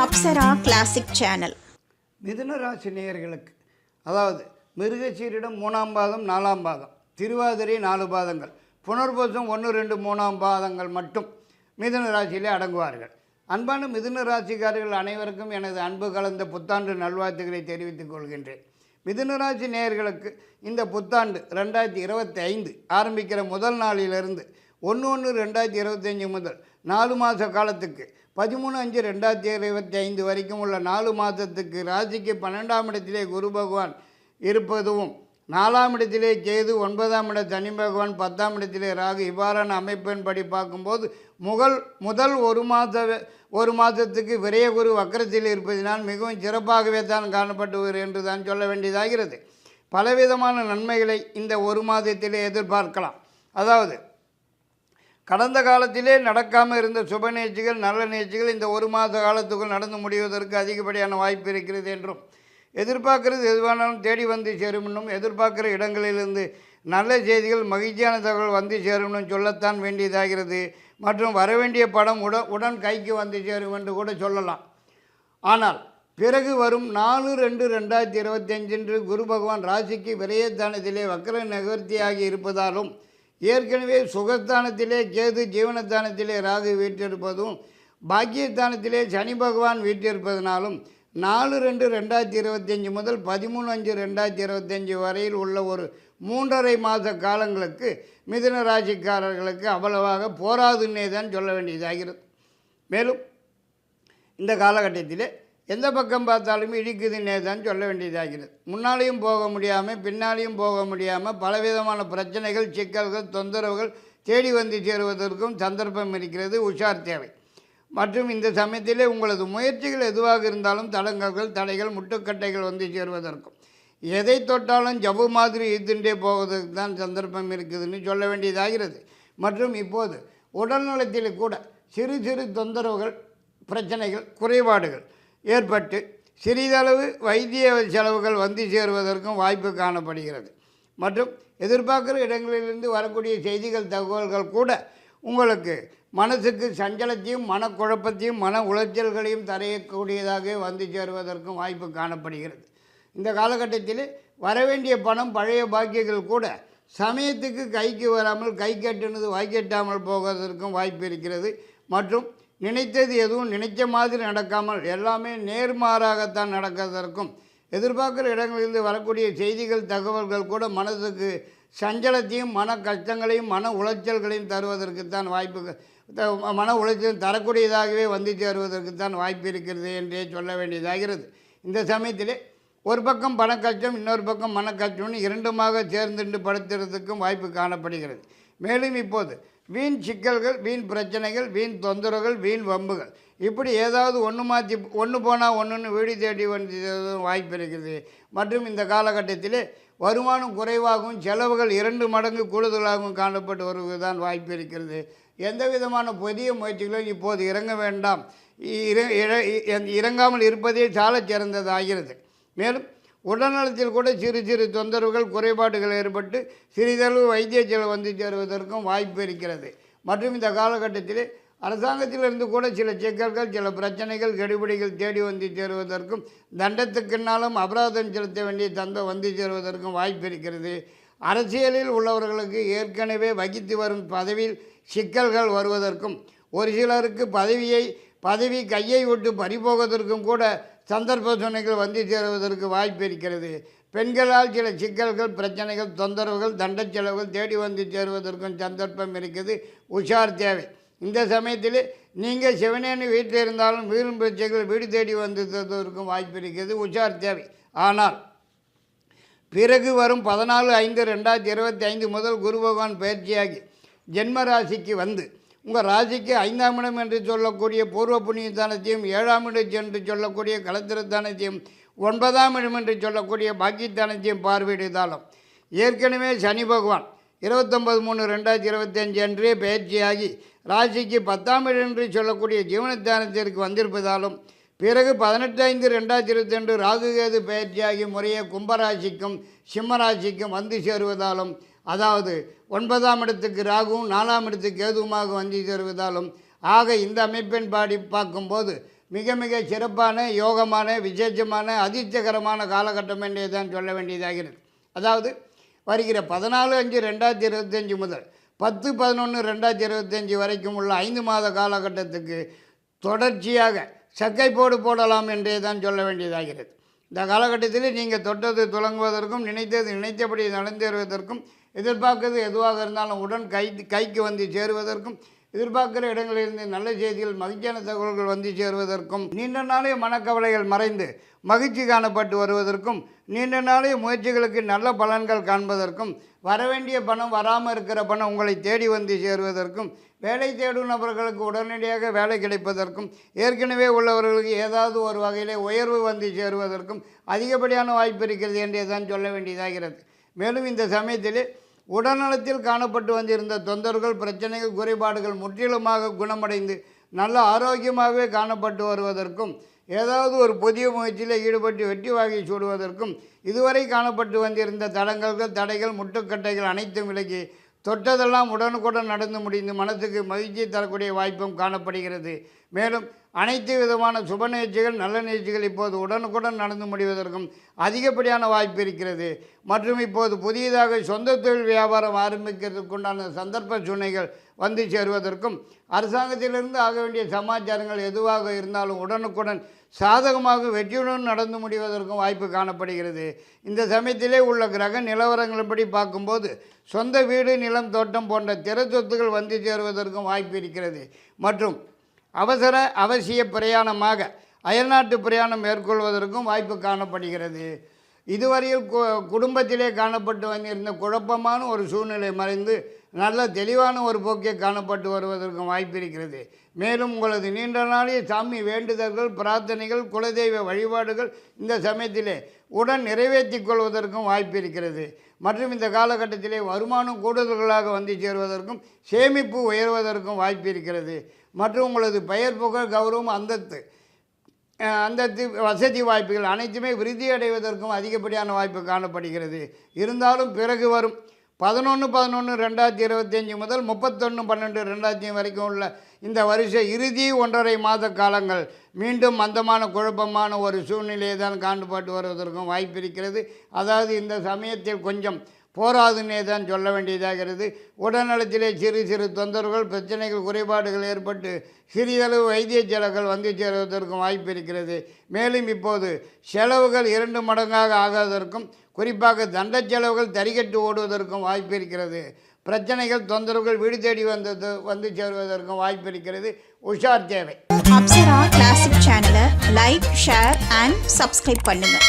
Apsara classic channel மிதுன ராசி நேயர்களுக்கு அதாவது மிருகச்சீரிடம் மூணாம் பாதம் நாலாம் பாதம் திருவாதிரை நாலு பாதங்கள் புனர்பூசம் ஒன்று ரெண்டு மூணாம் பாதங்கள் மட்டும் மிதுன ராசியிலே அடங்குவார்கள். அன்பான மிதுன ராசிக்காரர்கள் அனைவருக்கும் எனது அன்பு கலந்த புத்தாண்டு நல்வாழ்த்துக்களை தெரிவித்துக் கொள்கின்றேன். மிதுன ராசி நேயர்களுக்கு இந்த புத்தாண்டு ரெண்டாயிரத்தி இருபத்தி ஐந்து ஆரம்பிக்கிற முதல் நாளிலிருந்து ஒன்று ஒன்று ரெண்டாயிரத்தி இருபத்தஞ்சி முதல் நாலு மாத காலத்துக்கு பதிமூணு அஞ்சு ரெண்டாயிரத்தி இருபத்தி ஐந்து வரைக்கும் உள்ள நாலு மாதத்துக்கு ராசிக்கு பன்னெண்டாம் இடத்திலே குரு பகவான் இருப்பதும் நாலாம் இடத்திலே கேது ஒன்பதாம் இட சனி பகவான் பத்தாம் இடத்திலே ராகு இவ்வாறான அமைப்பின்படி பார்க்கும்போது முகல் முதல் ஒரு மாத ஒரு மாதத்துக்கு விரயகுரு வக்கரத்தில் இருப்பதினால் மிகவும் சிறப்பாகவே தான் காணப்பட்டுவர் என்று தான் சொல்ல வேண்டியதாகிறது. பலவிதமான நன்மைகளை இந்த ஒரு மாதத்திலே எதிர்பார்க்கலாம். அதாவது கடந்த காலத்திலே நடக்காமல் இருந்த சுப நிகழ்ச்சிகள் நல்ல நிகழ்ச்சிகள் இந்த ஒரு மாத காலத்துக்குள் நடந்து முடிவதற்கு அதிகப்படியான வாய்ப்பு இருக்கிறது என்றும் எதிர்பார்க்கிறது எதுவானாலும் தேடி வந்து சேரும்னும் எதிர்பார்க்குற இடங்களிலிருந்து நல்ல செய்திகள் மகிழ்ச்சியான தகவல் வந்து சேரும்னு சொல்லத்தான் வேண்டியதாகிறது. மற்றும் வரவேண்டிய படம் உட உடன் கைக்கு வந்து சேரும் என்று கூட சொல்லலாம். ஆனால் பிறகு வரும் நாலு ரெண்டு ரெண்டாயிரத்தி இருபத்தஞ்சன்று குரு பகவான் ராசிக்கு விரயத்தானத்திலே வக்கர நிகழ்த்தியாகி இருப்பதாலும் ஏற்கனவே சுகஸ்தானத்திலே கேது ஜீவனஸ்தானத்திலே ராகு வீற்றிருப்பதும் பாக்கியஸ்தானத்திலே சனி பகவான் வீற்றிருப்பதனாலும் நாலு ரெண்டு ரெண்டாயிரத்தி இருபத்தஞ்சி முதல் பதிமூணு அஞ்சு ரெண்டாயிரத்தி இருபத்தஞ்சி வரையில் உள்ள ஒரு மூன்றரை மாத காலங்களுக்கு மிதுன ராசிக்காரர்களுக்கு அவ்வளவாக போராதுன்னே தான் சொல்ல வேண்டியதாகிறது. மேலும் இந்த காலகட்டத்திலே எந்த பக்கம் பார்த்தாலும் இடிக்குதுன்னே தான் சொல்ல வேண்டியதாகிறது. முன்னாலேயும் போக முடியாமல் பின்னாலேயும் போக முடியாமல் பலவிதமான பிரச்சனைகள் சிக்கல்கள் தொந்தரவுகள் தேடி வந்து சேருவதற்கும் சந்தர்ப்பம் இருக்கிறது உஷார் தேவை. மற்றும் இந்த சமயத்திலே உங்களது முயற்சிகள் எதுவாக இருந்தாலும் தடங்கல்கள் தடைகள் முட்டுக்கட்டைகள் வந்து சேருவதற்கும். எதை தொட்டாலும் ஜவ்வு மாதிரி இழுத்துட்டே போவதற்கு தான் சந்தர்ப்பம் இருக்குதுன்னு சொல்ல வேண்டியதாகிறது. மற்றும் இப்போது உடல்நலத்தில் கூட சிறு சிறு தொந்தரவுகள் பிரச்சனைகள் குறைபாடுகள் ஏற்பட்டு சிறிதளவு வைத்திய செலவுகள் வந்து சேருவதற்கும் வாய்ப்பு காணப்படுகிறது. மற்றும் எதிர்பார்க்குற இடங்களிலிருந்து வரக்கூடிய செய்திகள் தகவல்கள் கூட உங்களுக்கு மனசுக்கு சஞ்சலத்தையும் மனக்குழப்பத்தையும் மன உளைச்சல்களையும் தரையக்கூடியதாக வந்து சேருவதற்கும் வாய்ப்பு காணப்படுகிறது. இந்த காலகட்டத்தில் வரவேண்டிய பணம் பழைய பாக்கியங்கள் கூட சமயத்துக்கு கைக்கு வராமல் கை கட்டுனது வாய்க்கெட்டாமல் போவதற்கும் வாய்ப்பு இருக்கிறது. மற்றும் நினைத்தது எதுவும் நினைச்ச மாதிரி நடக்காமல் எல்லாமே நேர்மாறாகத்தான் நடக்கிறதற்கும் எதிர்பார்க்குற இடங்களிலிருந்து வரக்கூடிய செய்திகள் தகவல்கள் கூட மனதுக்கு சஞ்சலத்தையும் மன கஷ்டங்களையும் மன உளைச்சல்களையும் தருவதற்குத்தான் வாய்ப்பு த- மன உளைச்சல் தரக்கூடியதாகவே வந்து சேருவதற்குத்தான் வாய்ப்பு இருக்கிறது என்றே சொல்ல வேண்டியதாகிறது. இந்த சமயத்திலே ஒரு பக்கம் பண கஷ்டம் இன்னொரு பக்கம் மன கஷ்டம்னு இரண்டுமாக சேர்ந்துட்டு படுத்துறதுக்கும் வாய்ப்பு காணப்படுகிறது. மேலும் இப்போது வீண் சிக்கல்கள் வீண் பிரச்சனைகள் வீண் தொந்தரவுகள் வீண் வம்புகள். இப்படி ஏதாவது ஒன்று மாற்றி ஒன்று போனால் ஒன்றுன்னு வீடு தேடி வந்து வாய்ப்பு இருக்குது. மற்றும் இந்த காலகட்டத்திலே வருமானம் குறைவாகவும் செலவுகள் இரண்டு மடங்கு கூடுதலாகவும் காணப்பட்டு வருவதுதான் வாய்ப்பு இருக்கிறது. எந்த விதமான புதிய முயற்சிகளும் இப்போது இறங்க வேண்டாம். இற- இறங்காமல் இருப்பதே சாலச் சிறந்ததாகிறது. மேலும் உடல்நலத்தில் கூட சிறு சிறு தொந்தரவுகள் குறைபாடுகள் ஏற்பட்டு சிறிதளவு வைத்திய செலவு வந்து சேருவதற்கும் வாய்ப்பு இருக்கிறது. மற்றும் இந்த காலகட்டத்திலே அரசாங்கத்திலிருந்து கூட சில சிக்கல்கள் சில பிரச்சனைகள் கெடுபிடிகள் தேடி வந்து சேருவதற்கும் தண்டத்துக்குன்னாலும் அபராதம் செலுத்த வேண்டிய தந்தை வந்து சேருவதற்கும் வாய்ப்பு இருக்கிறது. அரசியலில் உள்ளவர்களுக்கு ஏற்கனவே வகித்து வரும் பதவியில் சிக்கல்கள் வருவதற்கும் ஒரு சிலருக்கு பதவியை பதவி கையை விட்டு பறிபோவதற்கும் கூட சந்தர்ப்ப சுனைகள் வந்து சேருவதற்கு வாய்ப்பு இருக்கிறது. பெண்களால் சில சிக்கல்கள் பிரச்சனைகள் தொந்தரவுகள் தண்ட செலவுகள் தேடி வந்து சேருவதற்கும் சந்தர்ப்பம் இருக்குது. உஷார் தேவை. இந்த சமயத்தில் நீங்கள் சிவனேன்னு வீட்டில் இருந்தாலும் வீரும் பிரச்சனைகள் வீடு தேடி வந்து தருவதற்கும் வாய்ப்பு இருக்கிறது உஷார் தேவை. ஆனால் பிறகு வரும் பதினாலு ஐந்து ரெண்டாயிரத்தி இருபத்தி ஐந்து முதல் குரு பகவான் பயிற்சியாகி ஜென்ம ராசிக்கு வந்து உங்கள் ராசிக்கு ஐந்தாம் இடம் என்று சொல்லக்கூடிய பூர்வ புண்ணியத்தானத்தையும் ஏழாம் இடம் என்று சொல்லக்கூடிய கலத்திரத்தானத்தையும் ஒன்பதாம் இடம் என்று சொல்லக்கூடிய பாக்கியத்தானத்தையும் பார்வையிடுதாலும் ஏற்கனவே சனி பகவான் இருபத்தொம்பது மூணு ரெண்டாயிரத்தி இருபத்தஞ்சு அன்றே பயிற்சியாகி ராசிக்கு பத்தாம் இடம் என்று சொல்லக்கூடிய ஜீவனத்தானத்திற்கு வந்திருப்பதாலும் பிறகு பதினெட்டு ஐந்து ரெண்டாயிரத்தி இருபத்தி ரெண்டு ராகுகேது பயிற்சியாகி முறையே கும்பராசிக்கும் சிம்மராசிக்கும் வந்து சேருவதாலும் அதாவது ஒன்பதாம் இடத்துக்கு ராகுவும் நாலாம் இடத்துக்கு கேதுவுமாக வந்து தருவதாலும் ஆக இந்த அமைப்பின் பாடி பார்க்கும்போது மிக மிக சிறப்பான யோகமான விசேஷமான அதிர்ஷ்டகரமான காலகட்டம் என்றே தான் சொல்ல வேண்டியதாகிறது. அதாவது வருகிற பதினாலு அஞ்சு ரெண்டாயிரத்தி இருபத்தஞ்சி முதல் பத்து பதினொன்று ரெண்டாயிரத்தி இருபத்தஞ்சி வரைக்கும் உள்ள ஐந்து மாத காலகட்டத்துக்கு தொடர்ச்சியாக சக்கை போடு போடலாம் என்றே தான் சொல்ல வேண்டியதாகிறது. இந்த காலகட்டத்தில் நீங்கள் தொட்டது துலங்குவதற்கும் நினைத்தது நினைத்தபடி நடந்தேறுவதற்கும் எதிர்பார்க்கிறது எதுவாக இருந்தாலும் உடன் கை கைக்கு வந்து சேருவதற்கும் எதிர்பார்க்கிற இடங்களிலிருந்து நல்ல செய்திகள் மகிழ்ச்சியான தகவல்கள் வந்து சேருவதற்கும் நீண்ட நாளைய மனக்கவலைகள் மறைந்து மகிழ்ச்சி காணப்பட்டு வருவதற்கும் நீண்ட நாளைய முயற்சிகளுக்கு நல்ல பலன்கள் காண்பதற்கும் வரவேண்டிய பணம் வராமல் இருக்கிற பணம் உங்களை தேடி வந்து சேருவதற்கும் வேலை தேடும் நபர்களுக்கு உடனடியாக வேலை கிடைப்பதற்கும் ஏற்கனவே உள்ளவர்களுக்கு ஏதாவது ஒரு வகையிலே உயர்வு வந்து சேருவதற்கும் அதிகப்படியான வாய்ப்பு இருக்கிறது என்றே தான் சொல்ல வேண்டியதாகிறது. மேலும் இந்த சமயத்திலே உடல்நலத்தில் காணப்பட்டு வந்திருந்த தொந்தரவுகள் பிரச்சனைகள் குறைபாடுகள் முற்றிலுமாக குணமடைந்து நல்ல ஆரோக்கியமாகவே காணப்பட்டு வருவதற்கும் ஏதாவது ஒரு புதிய முயற்சியில் ஈடுபட்டு வெற்றி வாகை சூடுவதற்கும் இதுவரை காணப்பட்டு வந்திருந்த தடங்கல்கள் தடைகள் முட்டுக்கட்டைகள் அனைத்தும் விலகி தொட்டதெல்லாம் உடனுக்குடன் நடந்து முடிந்து மனசுக்கு மகிழ்ச்சி தரக்கூடிய வாய்ப்பும் காணப்படுகிறது. மேலும் அனைத்து விதமான சுப நிகழ்ச்சிகள் நல்ல நிகழ்ச்சிகள் இப்போது உடனுக்குடன் நடந்து முடிவதற்கும் அதிகப்படியான வாய்ப்பு இருக்கிறது. மற்றும் இப்போது புதியதாக சொந்த தொழில் வியாபாரம் ஆரம்பிக்கிறதுக்குண்டான சந்தர்ப்ப சூழ்நிலைகள் வந்து சேருவதற்கும் அரசாங்கத்திலிருந்து ஆக வேண்டிய சமாச்சாரங்கள் எதுவாக இருந்தாலும் உடனுக்குடன் சாதகமாக வெற்றியுடன் நடந்து முடிவதற்கும் வாய்ப்பு காணப்படுகிறது. இந்த சமயத்திலே உள்ள கிரக நிலவரங்களின்படி பார்க்கும்போது சொந்த வீடு நிலம் தோட்டம் போன்ற திற சொத்துக்கள் வந்து சேருவதற்கும் வாய்ப்பு இருக்கிறது. மற்றும் அவசர அவசிய பிரயாணமாக அயல்நாட்டு பிரயாணம் மேற்கொள்வதற்கும் வாய்ப்பு காணப்படுகிறது. இதுவரையில் கு- குடும்பத்திலே காணப்பட்டு வந்திருந்த குழப்பமான ஒரு சூழ்நிலை மறைந்து நல்ல தெளிவான ஒரு போக்கே காணப்பட்டு வருவதற்கும் வாய்ப்பு இருக்கிறது. மேலும் உங்களது நீண்ட நாளைய சாமி வேண்டுதல்கள் பிரார்த்தனைகள் குலதெய்வ வழிபாடுகள் இந்த சமயத்திலே உடன் நிறைவேற்றி கொள்வதற்கும் வாய்ப்பு இருக்கிறது. மற்றும் இந்த காலகட்டத்திலே வருமானம் கூடுதல்களாக வந்து சேருவதற்கும் சேமிப்பு உயர்வதற்கும் வாய்ப்பு இருக்கிறது. மற்றும் உங்களது பெயர் புகழ் கௌரவம் அந்தத்து அந்தத்து வசதி வாய்ப்புகள் அனைத்துமே விருத்தி அடைவதற்கும் அதிகப்படியான வாய்ப்பு காணப்படுகிறது. இருந்தாலும் பிறகு வரும் பதினொன்று பதினொன்று ரெண்டாயிரத்தி இருபத்தஞ்சி முதல் முப்பத்தொன்று பன்னெண்டு ரெண்டாயிரத்தி வரைக்கும் உள்ள இந்த வருஷ இறுதி ஒன்றரை மாத காலங்கள் மீண்டும் மந்தமான குழப்பமான ஒரு சூழ்நிலையை தான் காணப்பட்டு வருவதற்கும் வாய்ப்பு இருக்கிறது. அதாவது இந்த சமயத்தில் கொஞ்சம் போராதுன்னே தான் சொல்ல வேண்டியதாகிறது உடல்நலத்திலே சிறு சிறு தொந்தரவுகள் பிரச்சனைகள் குறைபாடுகள் ஏற்பட்டு சிறிதளவு வைத்திய செலவுகள் வந்து சேருவதற்கும் வாய்ப்பு இருக்கிறது. மேலும் இப்போது செலவுகள் இரண்டு மடங்காக ஆகாததற்கும் குறிப்பாக தண்ட செலவுகள் தறிகட்டு ஓடுவதற்கும் வாய்ப்பு இருக்கிறது. பிரச்சனைகள் தொந்தரவுகள் வீடு தேடி வந்தது வந்து சேருவதற்கும் வாய்ப்பு இருக்கிறது. உஷார் தேவை. அப்சரா கிளாசிக் சேனலை லைக் ஷேர் அண்ட் சப்ஸ்கிரைப் பண்ணுங்கள்